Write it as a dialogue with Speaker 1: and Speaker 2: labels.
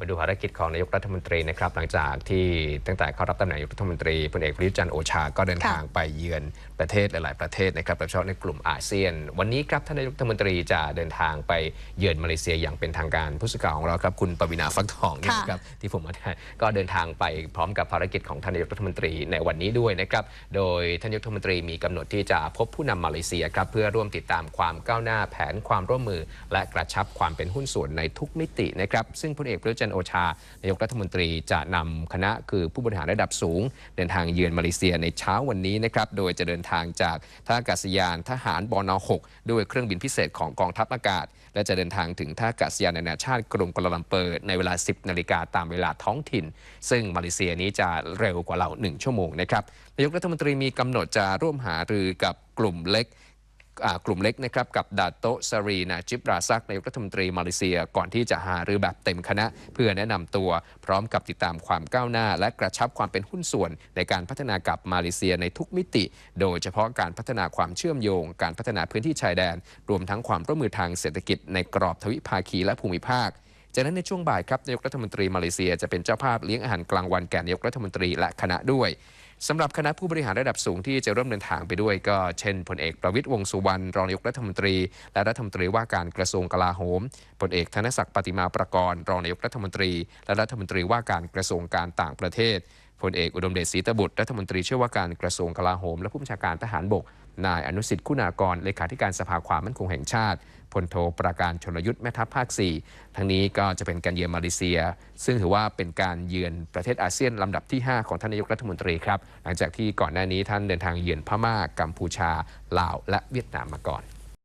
Speaker 1: มาดูภารกิจของนายกรัฐมนตรีนะครับ หลังจากที่ตั้งแต่เข้ารับตำแหน่งนายกรัฐมนตรีพลเอกประยุทธ์จันทร์โอชาก็เดินทางไปเยือนประเทศหลาย ๆ ประเทศนะครับโดยเฉพาะในกลุ่มอาเซียน วันนี้ครับท่านนายกรัฐมนตรีจะเดินทางไปเยือนมาเลเซียอย่างเป็นทางการผู้สื่อข่าวของเราครับคุณปวินาฟักทองนะครับที่ผมมาก็เดินทางไปพร้อมกับภารกิจของท่านนายกรัฐมนตรีในวันนี้ด้วยนะครับโดยท่านนายกรัฐมนตรีมีกำหนดที่จะพบผู้นำมาเลเซียครับเพื่อร่วมติดตามความก้าวหน้าแผนความร่วมมือ และกระชับความเป็นหุ้นส่วนในทุกมิตินะครับซึ่งพลเอกประยุทธ์จันโอชานายกรัฐมนตรีจะนำคณะคือผู้บริหารระดับสูง เดินทางเยือนมาเลเซียในเช้าวันนี้นะครับโดยจะเดินทางจากท่าอากาศยานทหารบน 6 ด้วยเครื่องบินพิเศษของกองทัพอากาศ และจะเดินทางถึงท่าอากาศยานนานาชาติกรุงกัลาลัมเปอร์ในเวลา 10 นาฬิกาตามเวลาท้องถิ่น ซึ่งมาเลเซียนี้จะเร็วกว่าเรา 1 ชั่วโมงนะครับนายกรัฐมนตรีมีกำหนดจะร่วมหารือกับกลุ่มเล็ก กลุ่มเล็กนะครับกับดาโตซารีนาจิบราซักนายกรัฐมนตรีมาเลเซีย ก่อนที่จะหารือแบบเต็มคณะ เพื่อแนะนำตัวพร้อมกับติดตามความก้าวหน้า และกระชับความเป็นหุ้นส่วน ในการพัฒนากับมาเลเซียในทุกมิติ โดยเฉพาะการพัฒนาความเชื่อมโยง การพัฒนาพื้นที่ชายแดน รวมทั้งความร่วมมือทางเศรษฐกิจในกรอบทวิภาคีและภูมิภาคจากนั้นในช่วงบ่ายครับนายกรัฐมนตรีมาเลเซียจะเป็นเจ้าภาพเลี้ยงอาหารกลางวันแก่นายกรัฐมนตรีและคณะด้วย สำหรับคณะผู้บริหารระดับสูงที่จะร่วมเดินทางไปด้วย ก็เช่นพลเอกประวิตยวงสุวรรณรองนายกรัฐมนตรี และรัฐมนตรีว่าการกระทรวงกลาโหมพลเอกธนศักดิ์ปฏิมาประกรณ์รองนายกรัฐมนตรี และรัฐมนตรีว่าการกระทรวงการต่างประเทศพลเอกอุดมเดชศรีตบุตรรัฐมนตรีช่วยว่าการกระทรวงกลาโหม และผู้บัญชาการทหารบก นายอนุสิทธิ์คุณากรเลขาธิการสภาความมั่นคงแห่งชาติพลโทประการชนยุทธ์แม่ทัพภาค 4 ทั้งนี้ก็จะเป็นการเยือนมาเลเซีย ซึ่งถือว่าเป็นการเยือนประเทศอาเซียนลำดับที่ 5 ของท่านนายกรัฐมนตรีครับ หลังจากที่ก่อนหน้านี้ท่านเดินทางเยือนพม่ากัมพูชาลาวและเวียดนามมาก่อน